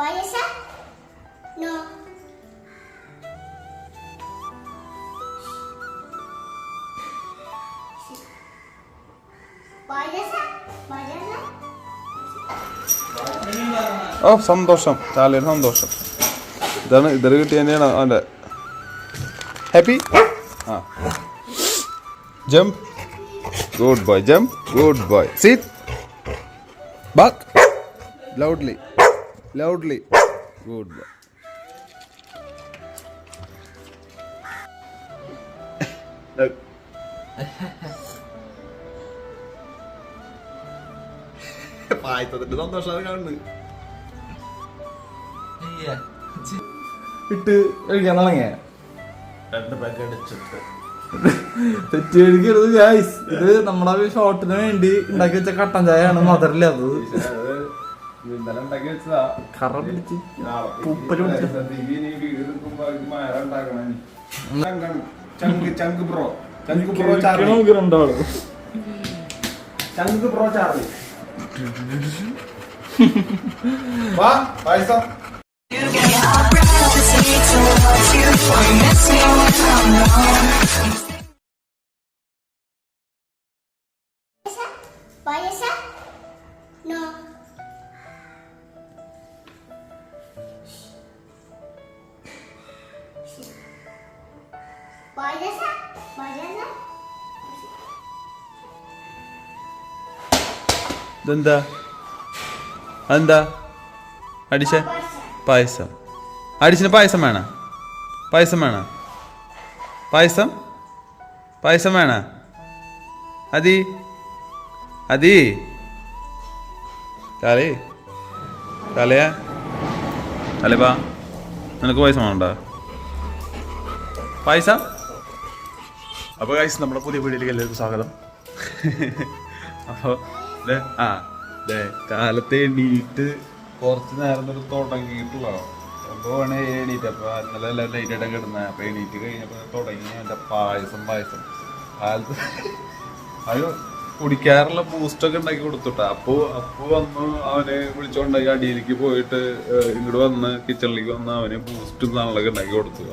പായസ പായസ ഓ സന്തോഷം. ചാലിയുടെ സന്തോഷം. ഇതാണ് ഇതൊരു കിട്ടി തന്നെയാണ് അവന്റെ. ഹാപ്പി ആ. Jump good boy jump good boy sit back loudly loudly good bye പായത്തതിന്റെ സന്തോഷം കാണുന്നു. ഇട്ട് കഴിക്കാൻ തുടങ്ങിയ? രണ്ട് ഗായ്സ് ഇത് നമ്മുടെ ഷോട്ടിന് വേണ്ടി ഉണ്ടാക്കി വെച്ച കട്ടൻ ചായയാണ് മദറില്ല അത് ഇന്നലെ ഉണ്ടാക്കി വെച്ചതാ. കറ പിടിച്ച്. പൂപ്പൽ പിടിച്ച് ചങ്ക് ചങ്ക് ബ്രോ ചങ്ക് പായസ പായസ ഇതെന്താ? അതെന്താ? അടിച്ച? പായസം. അടിച്ചിന് പായസം വേണ? പായസം വേണ? പായസം? പായസം വേണ? അതി അതി കാലേ കാലയാ കാലേ വാ നിനക്ക് പായസം വേണ്ട. പായസം? അപ്പോൾ ഗൈസ് നമ്മുടെ പുതിയ വീഡിയോയിലേക്ക് എല്ലാവർക്കും സ്വാഗതം. അപ്പോൾ ആ ദേ, കാലത്തെ എണീറ്റ് കുറച്ച് നേരം തൊട്ട് എന്തോ വേണേ എണീറ്റ് അപ്പോൾ ഇന്നലെ എല്ലാം ലൈറ്റ് ആയിട്ടൊക്കെ ഇടുന്നത് അപ്പോൾ എണീറ്റ് കഴിഞ്ഞപ്പോൾ തുടങ്ങി എന്റെ പായസം പായസം. കാലത്ത് അത് കുടിക്കാറുള്ള ബൂസ്റ്റ് ഒക്കെ ഉണ്ടാക്കി കൊടുത്തുട്ടാ. അപ്പോ അപ്പോ വന്ന് അവനെ വിളിച്ചോണ്ടായി. അടിയിലേക്ക് പോയിട്ട് ഇങ്ങോട്ട് വന്ന് കിച്ചണിലേക്ക് വന്ന് അവന് ബൂസ്റ്റ് നാളൊക്കെ ഉണ്ടാക്കി കൊടുത്തു.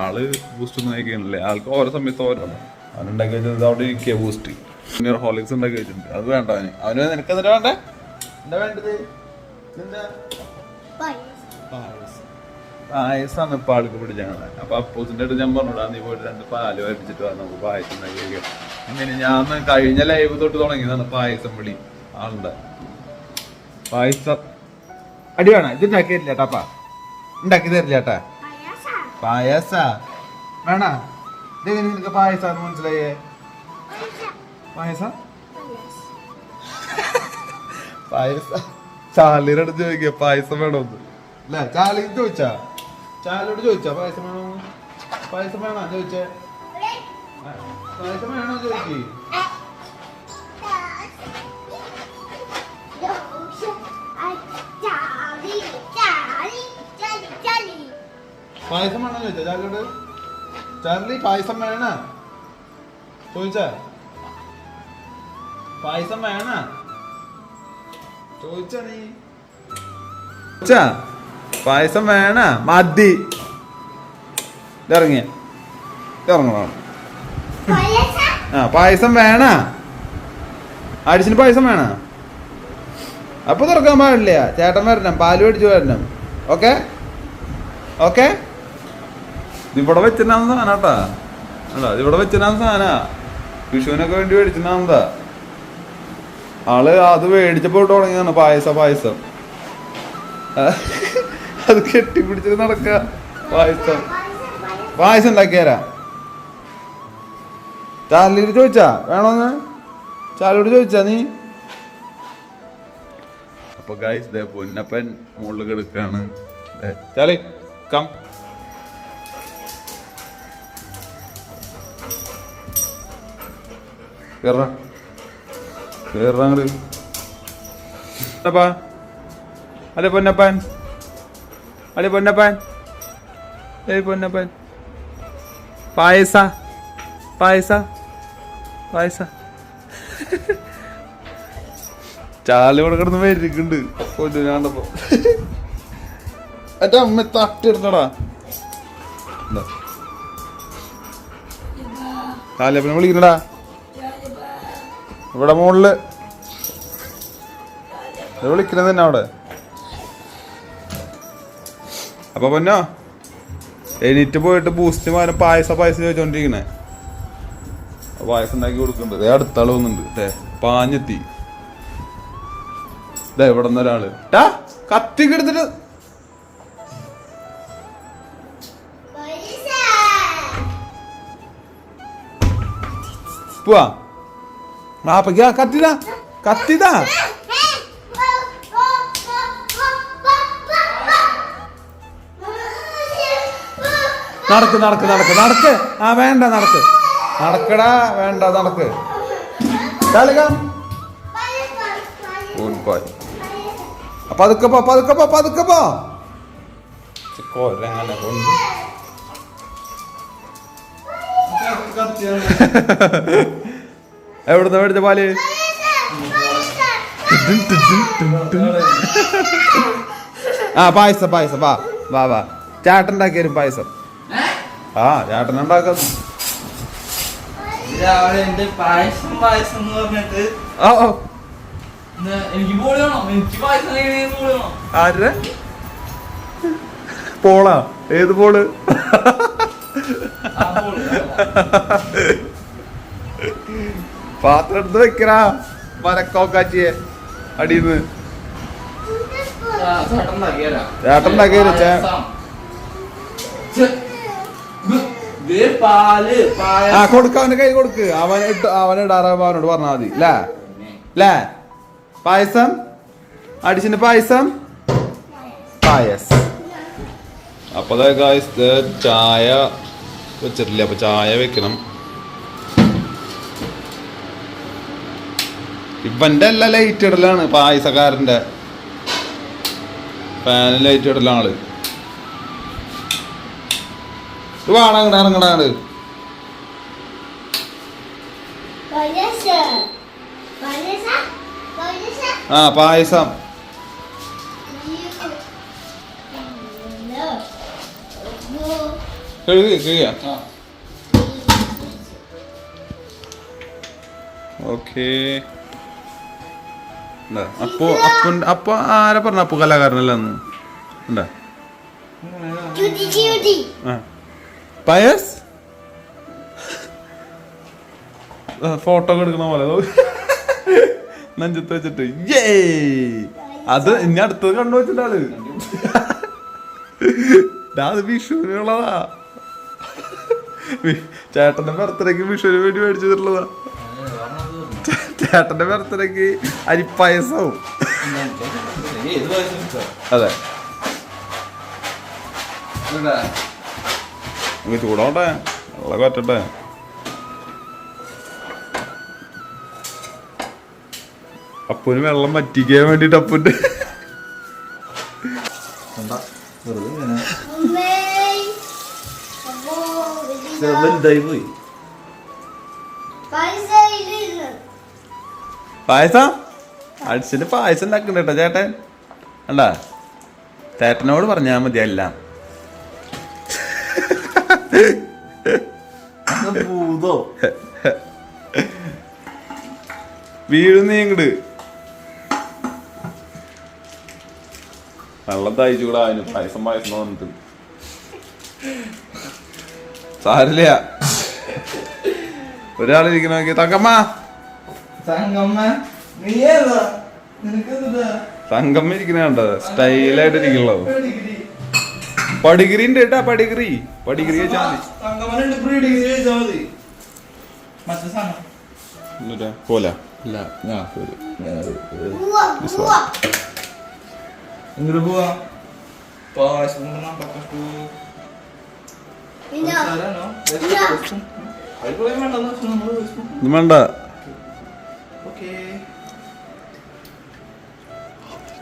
ആൾ ബൂസ്റ്റ് ഒന്നും കഴിക്കണില്ലേ ആൾക്ക് ഓരോ സമയത്ത് ഓരോ അവനുണ്ടാക്കി വെച്ചത് അവിടെ ഇരിക്കുക ബൂസ്റ്റ് പിന്നെ ഹോളിക്സ് ഉണ്ടാക്കി വെച്ചിട്ടുണ്ട്. അത് വേണ്ട അവന്. അവന് നിനക്ക് എന്നിട്ട് വേണ്ടേ? എന്താ വേണ്ടത്? എന്താ പായസ. പായസമാണ് ഇപ്പൊ ആൾക്ക് പിടിച്ചാണ് അപ്പൊ അപ്പൂസിന്റെ അടുത്ത് ഞാൻ പറഞ്ഞോടാ നീ പോയിട്ട് രണ്ട് പാൽ വരപ്പിച്ചിട്ട് വന്നു നമുക്ക് പായസം ഉണ്ടാക്കി കഴിക്കാം. അങ്ങനെ ഞാൻ കഴിഞ്ഞ ലൈവ് തൊട്ട് തുടങ്ങിയതാണ് പായസം വിളി ആളുടെ. പായസം. അടി വേണം ഇത് ഉണ്ടാക്കി തരില്ല ട്ടാപ്പാ ഉണ്ടാക്കി തരില്ല ചേട്ടാ പായസ? പായസ വേണ? ഇതെങ്ങനെ നിനക്ക് പായസം മനസ്സിലായേ? പായസം? പായസ. ചാലിയുടെ അടുത്ത് ചോദിക്കുക പായസം വേണോന്ന്. അല്ല ചാലി ചോദിച്ചാ? ചാലിയോട് ചോദിച്ചാ പായസം വേണോ പായസം വേണോ? ചോദിച്ചേ. പായസം വേണോ ചോദിക്കേ പായസം വേണോ ചോദിച്ചാ? ചാലിയോട് ചാർലി പായസം വേണ? ചോദിച്ചാ. പായസം വേണ? ചോദിച്ചാ നീ. ചോദിച്ചാ? പായസം വേണ? മതി. ഇറങ്ങിയ. ഇറങ്ങണം. ആ പായസം വേണ. അടിച്ചിന് പായസം വേണ? അപ്പൊ തുറക്കാൻ പാടില്ല. ചേട്ടൻ വരണം പാൽ മേടിച്ചു വരണം. ഓക്കെ? ഓക്കെ? ഇവിടെ വെച്ചിട്ടാണ് സാധനം കേട്ടാ. അല്ല ഇവിടെ വെച്ചിട്ടാണ് സാധന. വിഷുവിനൊക്കെ വേണ്ടി മേടിച്ചിട്ടാ ആൾ അത് മേടിച്ചപ്പോ ഇട്ട് തുടങ്ങിയതാണ് പായസ പായസം. അത് കെട്ടിപ്പിടിച്ചിട്ട് നടക്ക പായസം. പായസം ഉണ്ടാക്കിയാരാ. ചാലിയോട് ചോദിച്ചാ? വേണോന്ന് ചാലിയോട് ചോദിച്ചാ നീ? അപ്പൊ ഗായ്സ് ദേ പൊന്നപ്പൻ മുകളിൽ കിടക്കാണ് ചാലി കം കേറ. അപ്പാ അല്ലേ പൊന്നപ്പൻ. അല്ലേ പൊന്നപ്പൻ. ഏയ് പൊന്നപ്പൻ. പായസ. പായസ. പായസ. ചാൽ ഇവിടെ കിടന്ന് വരിക്കുന്നുണ്ട്. കൊല്ലു കണ്ടപ്പോ എന്റെ അമ്മ തട്ടിയെടുത്തടാ കാലപ്പനെ വിളിക്കണടാ ഇവിടെ മുകളിൽ വിളിക്കണത് തന്നെ അവിടെ. അപ്പൊ പൊന്നോ എണീറ്റ് പോയിട്ട് ബൂസ്റ്റ് മാറി പായസ പായസം ചോദിച്ചോണ്ടിരിക്കണേ. പായസം ഉണ്ടാക്കി കൊടുക്കുന്നുണ്ട്. ദേ അടുത്ത ആൾ വന്നിട്ടുണ്ട്. ദേ പാഞ്ഞെത്തി. ദേ ഇവിടെ നിന്ന് ഒരാൾ. ടാ കത്തിക്ക് എടുത്തിട്ട്. കത്തിതാ. കത്തിതാ. നടക്ക് നടക്ക് നടക്ക് നടക്ക്. ആ വേണ്ട നടക്ക്. നടക്കടാ വേണ്ട നടക്ക്. കളിക്കാം അപ്പൊ അതൊക്കെ പോ പതുക്കെ പോ പതുക്കെ പോ കൊരങ്ങനെ കൊണ്ട്? എവിടുന്ന മേടിച്ച പാൽ? ആ പായസം പായസം. വാ വാ വാ. ചേട്ടൻ ഉണ്ടാക്കിയാലും പായസം. ആ ചേട്ടൻ ഉണ്ടാക്കാം രാവിലെ എന്റെ പായസം പായസം എന്ന് പറഞ്ഞിട്ട് ഓ ഓ. ഇന്ന് എനിക്ക് ബോളി വേണം. എനിക്ക് പായസം കഴിക്കണേ ബോളി വേണം? ആരുടെ പോളാ. ഏത് പോൾ പാത്രം എടുത്ത് വെക്കണ മരക്കോക്കാച്ചിയെ അടിയിന്ന്. ചേട്ടൻ ഉണ്ടാക്കിയരാ ചേട്ടൻ ഉണ്ടാക്കിയതാ, ചേ- ആ കൊടുക്ക അവന്റെ കൈ കൊടുക്ക്. അവൻ ഇട്ട് അവൻ ഇടാറ അവനോട് പറഞ്ഞാൽ മതി. അല്ലേ അല്ലേ പായസം? അടിച്ചിന്റെ പായസം? പായസം. അപ്പൊ ദേ guys, ചായ വെച്ചിട്ടില്ല? അപ്പൊ ചായ വെക്കണം. ഇവന്റെ എല്ലാ ലൈറ്റ് ഇടലാണ് പായസക്കാരന്റെ. ഫാനിൽ ലൈറ്റ് ഇടലാണ് ആൾ. ഇത് വാടാ ഇങ്ങട് ഇറങ്ങടാ അങ്ങട്. ആ പായസം. കഴുകി കഴുകിയ ഓക്കേ. അപ്പൊ അപ്പൻ അപ്പൊ ആരെ പറഞ്ഞ അപ്പൊ കലാകാരനല്ല അന്ന് ഉണ്ടാ Judy Judy. ആ പയസ് ഫോട്ടോ ഒക്കെ എടുക്കണ പോലെ നെഞ്ചത്ത് വെച്ചിട്ട് യേ അത് ഇനി അടുത്തത് കണ്ടു വെച്ചിട്ടാൾ അത് വിഷുവിനുള്ളതാ ചേട്ടന്റെ ബർത്ത്ഡേക്ക് വിഷുവിന് വേണ്ടി മേടിച്ചിട്ടുള്ളതാ ചേട്ടന്റെ ബർത്ത്ഡേക്ക് അരിപ്പായസവും? അതെ. നമുക്ക് ചൂടോട്ടെ. വെള്ളം പറ്റട്ടെ അപ്പുന് വെള്ളം പറ്റിക്കാൻ വേണ്ടിട്ട് അപ്പുന്റെ പോയി. പായസം? അടിച്ചിട്ട് പായസം ഉണ്ടാക്കണ്ട കേട്ടോ ചേട്ടൻ? അല്ല ചേട്ടനോട് പറഞ്ഞാൽ മതി എല്ലാം ഭൂതോ വീഴുന്നേ ഇങ്ങട്. വെള്ളം തയ്ച്ചുകൂടാ അതിന് പായസം പായസം വന്നിട്ട്. സാരില്ല. ഒരാളിരിക്കണ നോക്കി തങ്കമ്മ. തങ്കമ്മ നീ തങ്കമ്മ ഇരിക്കണ കണ്ടോ? സ്റ്റൈലായിട്ട് ഇരിക്കണല്ലോ പടിഗിരി ഉണ്ട് കേട്ടാ പടിഗിരി. പടിഗിരി കഴിച്ചാൽ മതി. പോല. ഇങ്ങോട്ട് പോവാ വെച്ചാൽ വേണ്ട ഓക്കേ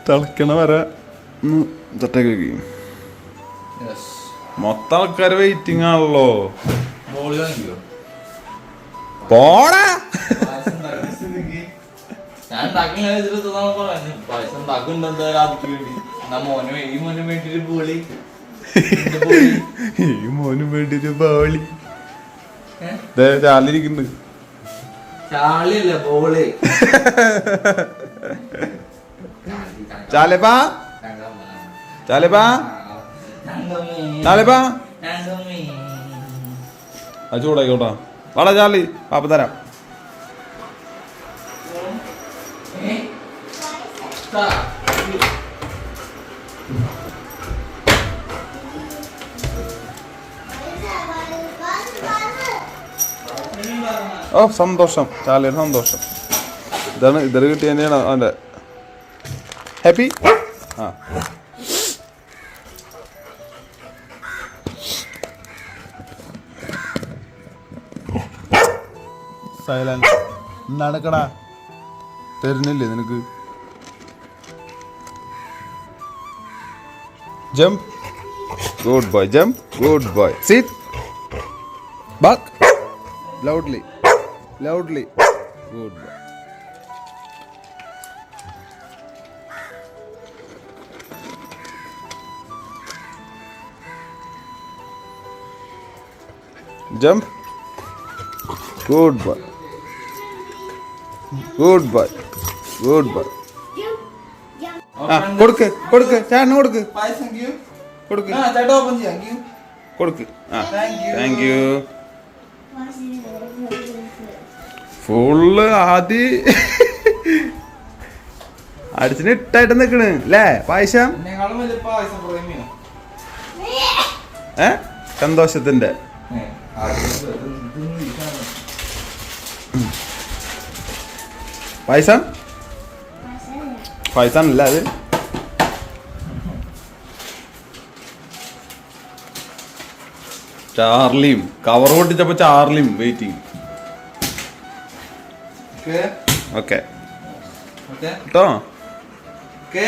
തിളക്കണ വരെ ഒന്ന് തട്ടേക്ക് യെസ് മൊത്തം ആൾക്കാർ വെയിറ്റിംഗ് ആണല്ലോ. പോടാ. ഞാൻ ഈ മോന് ബോളി ചാളിയല്ല ബോളി ചാലേപ്പാ. ചാലേപ്പാ. ചാലേപ്പാ അത് ചൂടായിക്കോട്ടാ. വാടാ ചാർലി. പാപ്പ തരാം. ഓ സന്തോഷം. ചാലിയുടെ സന്തോഷം. ഇതാണ് ഇതർ കിട്ടിയതിന്റെയാണ് അവന്റെ. ഹാപ്പി ആ. സൈലൻസ് നടക്കടാ. തരുന്നില്ലേ നിനക്ക്? Jump. Good boy jump good boy sit back loudly loudly good boy jump. Good boy. Good bye good bye ആ കൊടുക്ക് കൊടുക്ക്. ചേട്ടന് കൊടുക്ക്. കൊടുക്ക്. കൊടുക്ക്. ആ. താങ്ക് യു ഫുള്ള് ആദ്യ അടിച്ചിന് ഇട്ടായിട്ട് നിക്കണ് അല്ലേ? പായസം? ഏ? സന്തോഷത്തിന്റെ പായസം പായസം അല്ല അത് ചാർലിയും കവർ പൊട്ടിച്ചപ്പോ ചാർലിയും വെയിറ്റിംഗ് ഓക്കെ. കേട്ടോ ഓക്കെ. കേട്ടോ okay.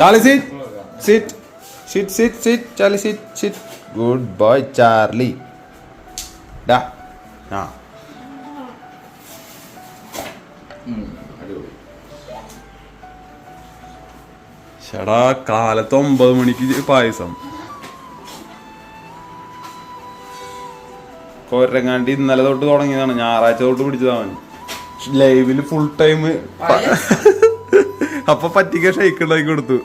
Charlie sit sit sit sit sit Charlie sit sit good boy Charlie ഡാ ആ ചേടാ കാലത്ത് ഒമ്പത് മണിക്ക് പായസം. കൊരങ്ങാണ്ട് ഇന്നലെ തൊട്ട് തുടങ്ങിയതാണ്. ഞായറാഴ്ച തൊട്ട് പിടിച്ചതാണ് ലൈവിൽ ഫുൾ ടൈം അപ്പൊ പറ്റിക്ക ഷെയ്ക്ക് ഉണ്ടാക്കി കൊടുത്തു.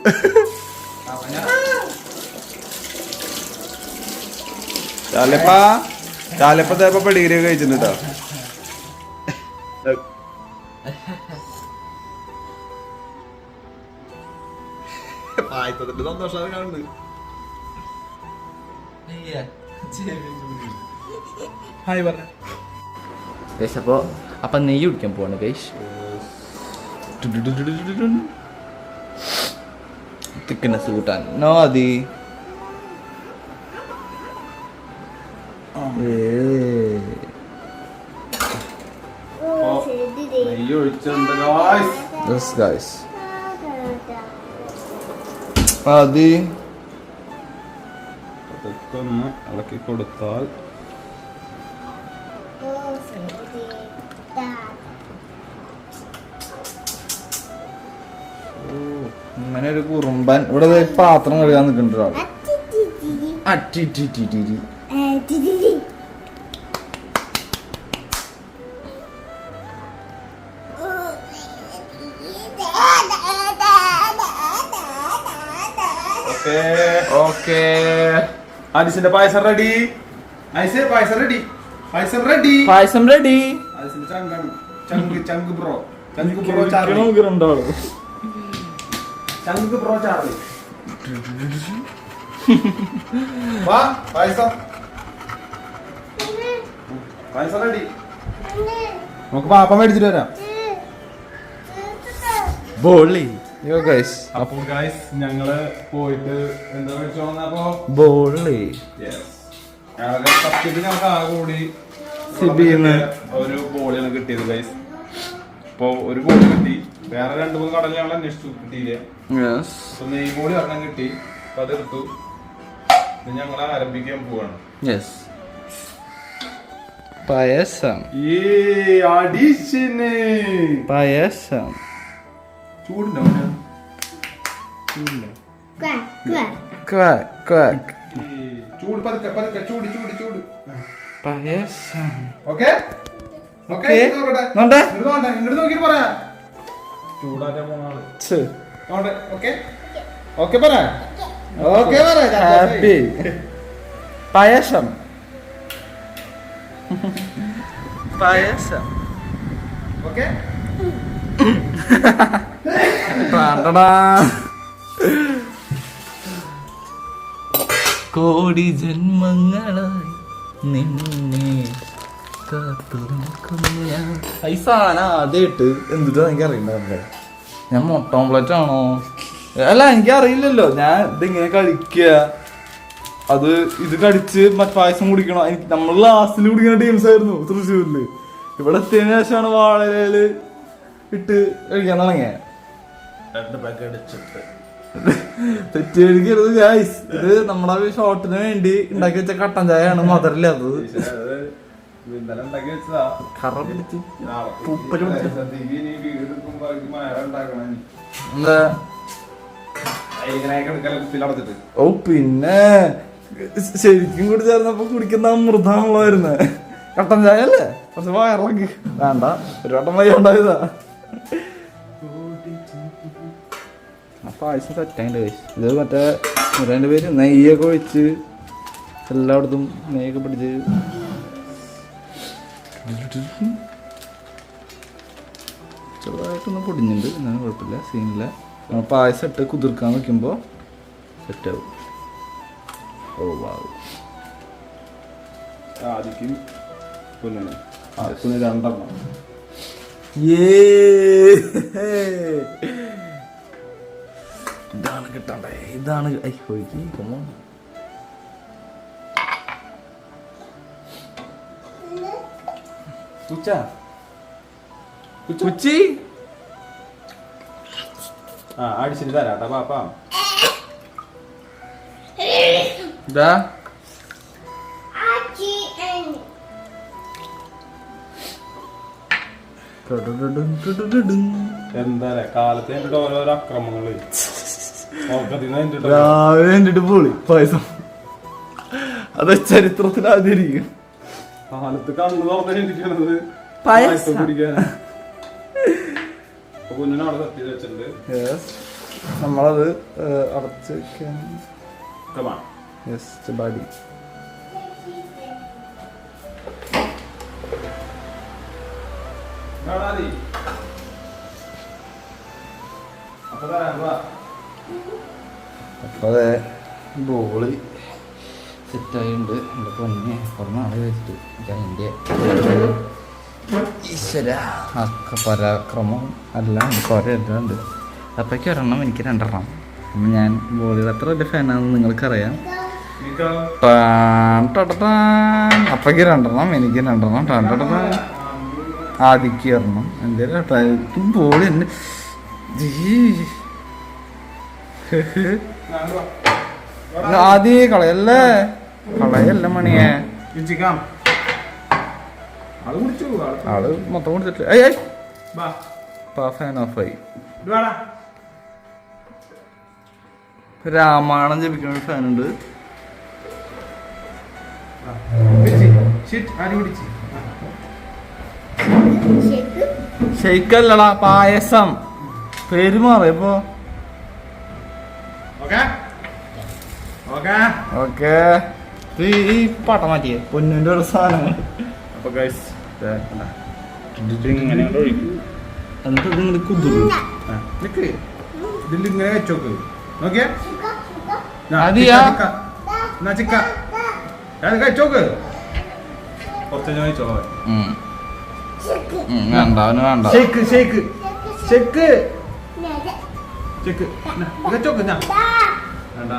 ചാലപ്പ ചാലപ്പ ചിലപ്പോ പെടിഗിരി കഴിച്ചിട്ടുണ്ട് കേട്ടോ പായസത്തിന്റെ സന്തോഷം കാണുന്നത്. ഹായ് പറഞ്ഞു. അപ്പോൾ അപ്പം നെയ്യ് കുടിക്കാൻ പോവാണ് ഗൈസ് തിക്നെസ് കൂട്ടാൻ നോ അതി അതി ഇളക്കി കൊടുത്താൽ ഇങ്ങനെ ഒരു കുറുമ്പൻ. ഇവിടെ പാത്രം കഴുകാൻ നിൽക്കുന്നുണ്ട് ഒരാൾ. അറ്റിറ്റിറ്റിറ്റി ഓക്കേ ഓക്കേ. ആദിസിന്റെ പായസം റെഡി ഐസേ പായസം റെഡി പായസം റെഡി പായസം റെഡി ആദിസിന്റെ ചങ്കാണ്. ചങ്ക് ചങ്ക് ബ്രോ ചങ്ക് ബ്രോ ചങ്ക് ബ്രോ ചാർലി വാ പായസം. പായസം റെഡി നമുക്ക് പാപ്പ മേടിച്ചിട്ട് വരാം. ബോളി. യോ ഗൈസ് അപ്പോൾ ഗൈസ് ഞങ്ങൾ പോയിട്ട് എന്താ മേടിച്ചു വന്നപ്പോ ബോളി. ഞങ്ങൾക്ക് സത്യത്തിൽ ഞങ്ങൾക്ക് ആകെ കൂടി സിബിന്ന്. ഒരു ബോളിയാണ് കിട്ടിയത് ഗൈസ് അപ്പോൾ ഒരു ബോളി കിട്ടി. വേറെ രണ്ട് മൂന്ന് കടൽ ഞങ്ങൾ അന്വേഷിച്ചു കിട്ടിയില്ല അപ്പൊ നെയ് ബോളി ഒരെണ്ണം കിട്ടി. അപ്പൊ അതെടുത്തു ഞങ്ങൾ ആരംഭിക്കാൻ പോവാണ്. യെസ് പായസം. ഈ അഡീഷന്. പായസം. ചൂടുണ്ടോ ചൂട് പതുക്കെ പതുക്കെ. ചൂട് ചൂട് ചൂട്. പായസം. Okay okay? ഇങ്ങോട്ട് നോക്കിട്ട്. പറയാ. ഓക്കെ? ഓക്കെ. പറ. ഓക്കെ പറ ഹാപ്പി. പായസം. പായസം. ഓക്കെ. കോടി ജന്മങ്ങളായി നിന്നെ ആദ്യമായിട്ട് എന്തിട്ടാ എനിക്ക് അറിയണ്ടേ ഞാൻ മുട്ട ഓംപ്ലേറ്റ് ആണോ? അല്ല എനിക്ക് അറിയില്ലല്ലോ ഞാൻ ഇതിങ്ങനെ കഴിക്കുക അത് ഇത് കടിച്ച് മറ്റു പായസം കുടിക്കണം? എനിക്ക് നമ്മൾ ലാസ്റ്റിൽ കുടിക്കുന്ന ടീംസ് ആയിരുന്നു തൃശ്ശൂരിൽ. ഇവിടെ എത്തിയതിനു ശേഷമാണ് വാഴയിൽ ഇട്ട് കഴിക്കാൻ തുടങ്ങിയത് രണ്ട് പാക്ക് അടിച്ചിട്ട്. ഗായ്സ് ഇത് നമ്മുടെ ഷോട്ടിന് വേണ്ടി ഉണ്ടാക്കി വെച്ച കട്ടൻ ചായയാണ് മധുരമില്ലാത്തത് ഇന്നലെ ഉണ്ടാക്കി വെച്ചതാ. കറ പിടിച്ച്. നാളെ പൂപ്പൽ പിടിച്ച്. സദ്യക്ക് ഇനി വീട് എടുക്കുമ്പോ മഴ ഉണ്ടാക്കണം. ഇനി. എന്താ? ഇങ്ങനെയൊക്കെ എടുക്കാൻ ഓ പിന്നെ ശരിക്കും കൂടി ചേർന്നപ്പോ കുടിക്കുന്ന അമൃതാണല്ലോ കട്ടൻ ചായ അല്ലേ കുറച്ച് വയറിളക്ക് വേണ്ട ഒരു വട്ടം വയ്യ ഉണ്ടായതാ. ആ പായസം സെറ്റായിട്ട് ഇത് മറ്റേ രണ്ട് പേര് നെയ്യൊക്കെ ഒഴിച്ച് എല്ലായിടത്തും നെയ്യൊക്കെ പിടിച്ച് ചെറുതായിട്ടൊന്ന് പൊടിഞ്ഞിട്ടുണ്ട് എന്നാലും കുഴപ്പമില്ല. സീനില്ല നമ്മൾ പായസം ഇട്ട് കുതിർക്കാൻ വെക്കുമ്പോൾ സെറ്റാവും ഓ വാവ്. ആദ്യം പുല്ലാണ് പിന്നെ രണ്ടെണ്ണം. ഇതാണ് കിട്ടണ്ടേ? ഇതാണ് ഐ ഒഴുകി come കുച്ചി ഉച്ചി ആ അടിച്ചിട്ട് തരാട്ടാ പാപ്പാ ഇതാ. എന്താ കാലത്ത് കണ്ടിട്ട് ഓരോരോ അക്രമങ്ങൾ. രാവിലെ കണ്ടിട്ട് പോളി പായസം അത് ചരിത്രത്തിൽ ആദ്യമായിരിക്കും കാലത്ത് കണ്ണു തുറന്നിരിക്കണത്. പായസം. കുടിക്കാൻ കുഞ്ഞിനെ അവിടെ തട്ടി വെച്ചിട്ടുണ്ട്. നമ്മളത് അടച്ച് വെക്കാൻ. യെസ്. അപ്പൊ അതെ ബോൾ സെറ്റായിട്ടുണ്ട് എന്റെ പൊന്നെ കുറേ ആളെ വെച്ചിട്ട് അതിന്റെ ഈശ്വര അക്ക പരാക്രമം. എല്ലാം എനിക്ക് കുറേ എല്ലാം ഉണ്ട് അപ്പോഴേക്ക് ഒരെണ്ണം എനിക്ക് രണ്ടെണ്ണം. അപ്പം ഞാൻ ബോളിയുടെ അത്ര വലിയ ഫാനാണെന്ന് നിങ്ങൾക്കറിയാം. അപ്പക്ക് രണ്ടെണ്ണം എനിക്ക് രണ്ടെണ്ണം. ടാൻ ആദിക്ക് ടാ ടാ. ആദിക്ക് ഒരെണ്ണം എന്തേലും ബോളി എന്നെ ജീ. ഞാൻ വാ. ആദി കളയല്ലേ കളയല്ല മണിയെ. ആൾ മൊത്തം കുടിച്ചിട്ടില്ല ഏയ് ഫാൻ ഓഫ് ആയി ഇത് വേടാ. രാമായണം ജപിക്കുന്ന ഒരു ഫാനുണ്ട്. ഷെയ്ക്കല്ലടാ പായസം പേര് മാറിയപ്പോ ഓക്കേ? ഓക്കേ? ഓക്കെ. ഈ പാട്ട മാറ്റിയേ. പൊന്നിന്റെ ഒരു സാധനം. അപ്പൊ ഗൈസ്. ഇത് ഇങ്ങനെ എന്നിട്ട് കുതിർന്നു ആ, നിക്ക്. ഇതിൽ ഇങ്ങനെ വെച്ചോക്ക് നോക്കിയേ? ചിക്ക, ചിക്ക. എന്നാ ചിക്ക ഞാൻ കഴിച്ചോക്ക് കുറച്ച് ഞാൻ. ഉം, വേണ്ട അവന് വേണ്ട. Shake shake. ഷേക്ക്. ഷേക്ക്. കഴിച്ചോക്ക് ഞാൻ. വേണ്ട.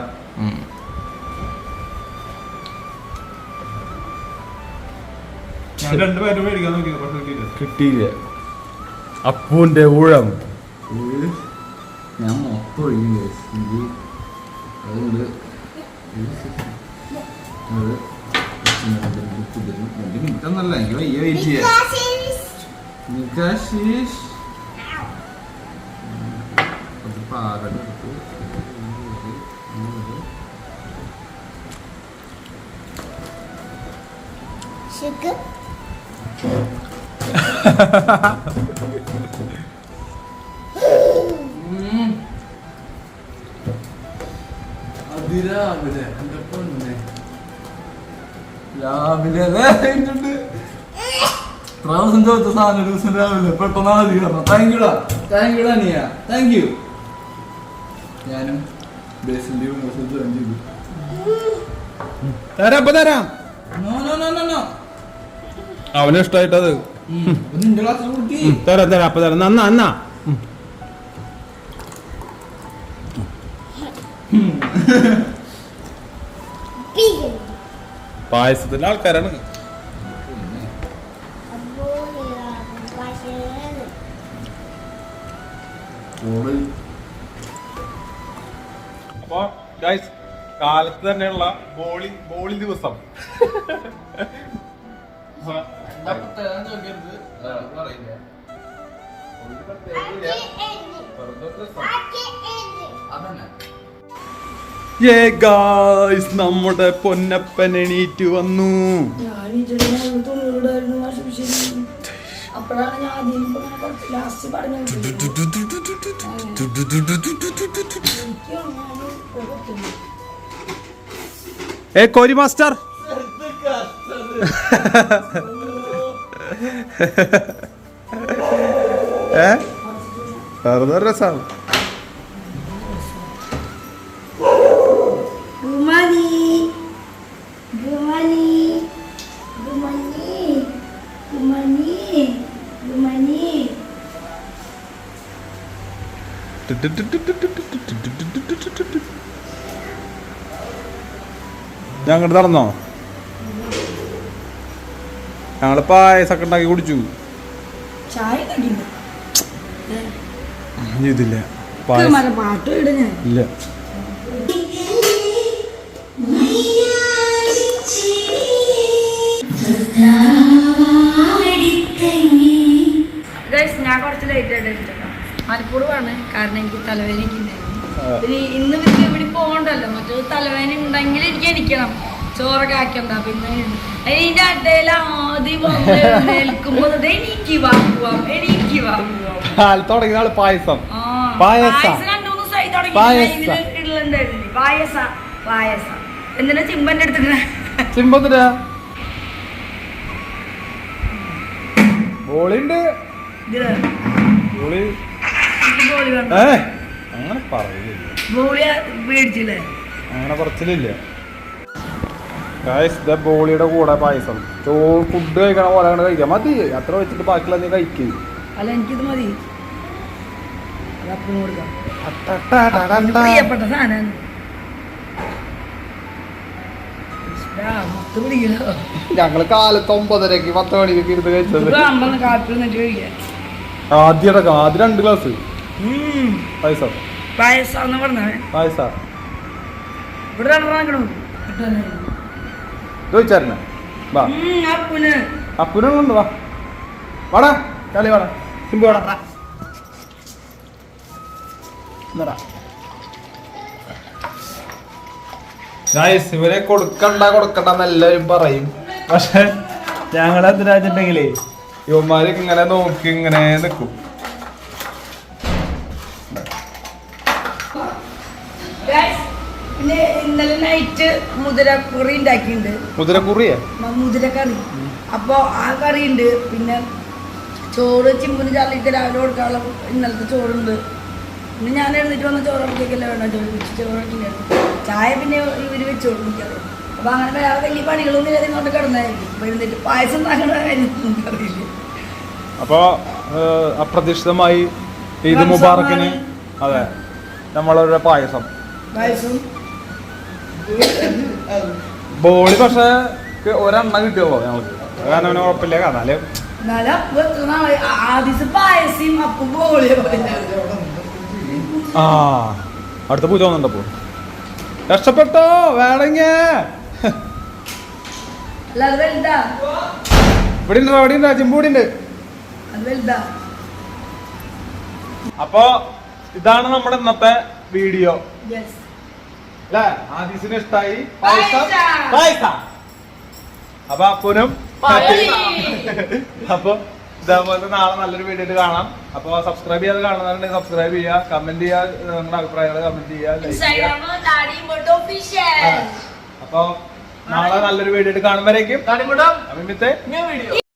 കിട്ടിയില്ല. അപ്പൂന്റെ ഊഴം. ഞാൻ മൊത്തം ഒഴിഞ്ഞു അതുകൊണ്ട് രണ്ട് മിനിറ്റ് ഒന്നല്ല എനിക്ക് വയ്യ വെയിറ്റ് Sugar. അതിരാവിലെ എന്റെ പൊന്നെ രാവിലെ കഴിഞ്ഞിട്ട് പ്രാവശ്യം ചോദിച്ച സാധനം ഒരു ദിവസം രാവിലെ. പെട്ടെന്ന് മതി കാരണം താങ്ക് യുടാ താങ്ക് യുടാ നീയ താങ്ക് യു ഞാനും ബേസിൽ ജോയിൻ ചെയ്തു. തരാം തരാം. No no no no no അവന് കുട്ടി തരാം തരാം അപ്പൊ തരാം. അന്ന Big. പായസത്തിന്റെ ആൾക്കാരാണ്. അപ്പൊ കാലത്ത് തന്നെയുള്ള ബോളി ബോളി ദിവസം. ഏ ഗായ്സ് നമ്മുടെ പൊന്നപ്പൻ എണീറ്റ് വന്നു ഏ കോരി മാസ്റ്റർ ഏ? വേറെ ഗുമനി. ഗുമനി. ഞങ്ങട് നടന്നോ ഞങ്ങൾ പായസൊക്കെ ഉണ്ടാക്കി കുടിച്ചു. ഇതില്ല. ഇല്ല. ഞാൻ കുറച്ച് ലേറ്റ് ആയിട്ട് മലപ്പുറമാണ് കാരണം എനിക്ക് തലവേദന പിന്നെ ഇന്ന് പോണ്ടല്ലോ ഇവിടെ പോകണ്ടല്ലോ. മറ്റൊരു തലവേദന ഉണ്ടെങ്കിൽ എനിക്ക് എനിക്കണം ചോറൊക്കെ ആക്കണ്ട. പിന്നെ അതിന്റെ അടയിൽ ആദ്യം. കാലത്ത് തുടങ്ങിയ ആൾ പായസം. എന്തിനാ ചിമ്പന്റെ ബോളിണ്ട് ബോളി. അങ്ങനെ പറയില്ല അങ്ങനെ പറച്ചിലില്ല. ദ ബോളിയുടെ കൂടെ പായസം. ചോ ഫുഡ് കഴിക്കണ പോലെ അങ്ങനെ കഴിക്കാം. മതി. അത്ര വെച്ചിട്ട് ബാക്കിയുള്ള നീ കഴിക്കും. അല്ല എനിക്കിത് മതി. പ്രിയപ്പെട്ട ഞങ്ങൾ കാലത്ത് ഒമ്പതരക്ക് പത്ത് മണിക്ക് ഇരുന്ന് കഴിച്ചത്. ആദ്യം അടക്കം ആദ്യം രണ്ട് ഗ്ലാസ് പൈസ പായസം. പായസം പറഞ്ഞേ? പായസ. ഇവിടെ ചോദിച്ചായിരുന്നെ? വാ. അപ്പനുണ്ട് വാ. വാടാ കളി വാടാ. സിമ്പി വാടാ എന്നടാ. ഇവരെ കൊടുക്കണ്ട കൊടുക്കണ്ട എന്ന് എല്ലാവരും പറയും. പക്ഷെ ഞങ്ങളെന്തിനാച്ചിട്ടുണ്ടെങ്കിലേ യുവന്മാര് ഇങ്ങനെ നോക്കി ഇങ്ങനെ നിൽക്കും പിന്നെ ഇന്നലെ നൈറ്റ് മുതിരക്കുറി ഉണ്ടാക്കിയിട്ടുണ്ട്. മുതിരക്കുറിയെ? മുതിരക്കറി അപ്പൊ ആ കറി ഉണ്ട് പിന്നെ ചോറ് ചിമ്മുന് ചാലിക്ക് രാവിലെ കൊടുക്കാനുള്ള ഇന്നലത്തെ ചോറുണ്ട്. പിന്നെ ഞാൻ എഴുന്നിട്ട് വന്ന ചോറ് ഇറക്കിയൊക്കെയല്ലേ വേണ്ട. ചോറ് വെച്ച് ചോറ് ചായ പിന്നെ ഇവർ വെച്ച് കൊടുക്കും അപ്പൊ അങ്ങനെ വേറെ വലിയ പണികളൊന്നും ഇല്ലാതെ കൊണ്ട് കിടന്നായിരിക്കും അപ്പൊ എഴുന്നേറ്റ് പായസം ഉണ്ടാക്കുന്ന കാര്യം നമുക്കറിയില്ല അപ്പോ അപ്രതീക്ഷിതമായി ഈദ് മുബാറക്കിന് അതെ നമ്മളൊരു പായസം. പായസം. ബോളി പക്ഷെ ഒരെണ്ണ കിട്ടിയുള്ളൂ ഞങ്ങൾക്ക്. കാരണം അവന് കുഴപ്പമില്ല കാരണം എന്നാലും അപ്പൊ അപ്പൊ ആ അടുത്ത പൂജ വന്നിട്ടപ്പോ രക്ഷപ്പെട്ടോ? വേണമെങ്കിൽ ഇവിടെ ഉണ്ടോ ഇവിടെ ഉണ്ടോ ചിമ്പൂടി ഉണ്ട്. അത് ഇതാണ് നമ്മുടെ ഇന്നത്തെ വീഡിയോ. യെസ് അല്ലേ ആദീസിന് ഇഷ്ടായി. പായസം. പായസ? അപ്പൊ അപ്പനും അപ്പൊ ഇതേപോലത്തെ നാളെ നല്ലൊരു വീഡിയോ ആയിട്ട് കാണാം. അപ്പൊ സബ്സ്ക്രൈബ് ചെയ്യാതെ കാണുന്നവരുണ്ടെങ്കിൽ സബ്സ്ക്രൈബ് ചെയ്യുക കമന്റ് ചെയ്യുക നിങ്ങളുടെ അഭിപ്രായങ്ങൾ കമന്റ് ചെയ്യുക അപ്പൊ നാളെ നല്ലൊരു വീഡിയോ ആയിട്ട് കാണുമ്പോഴേക്കും. New video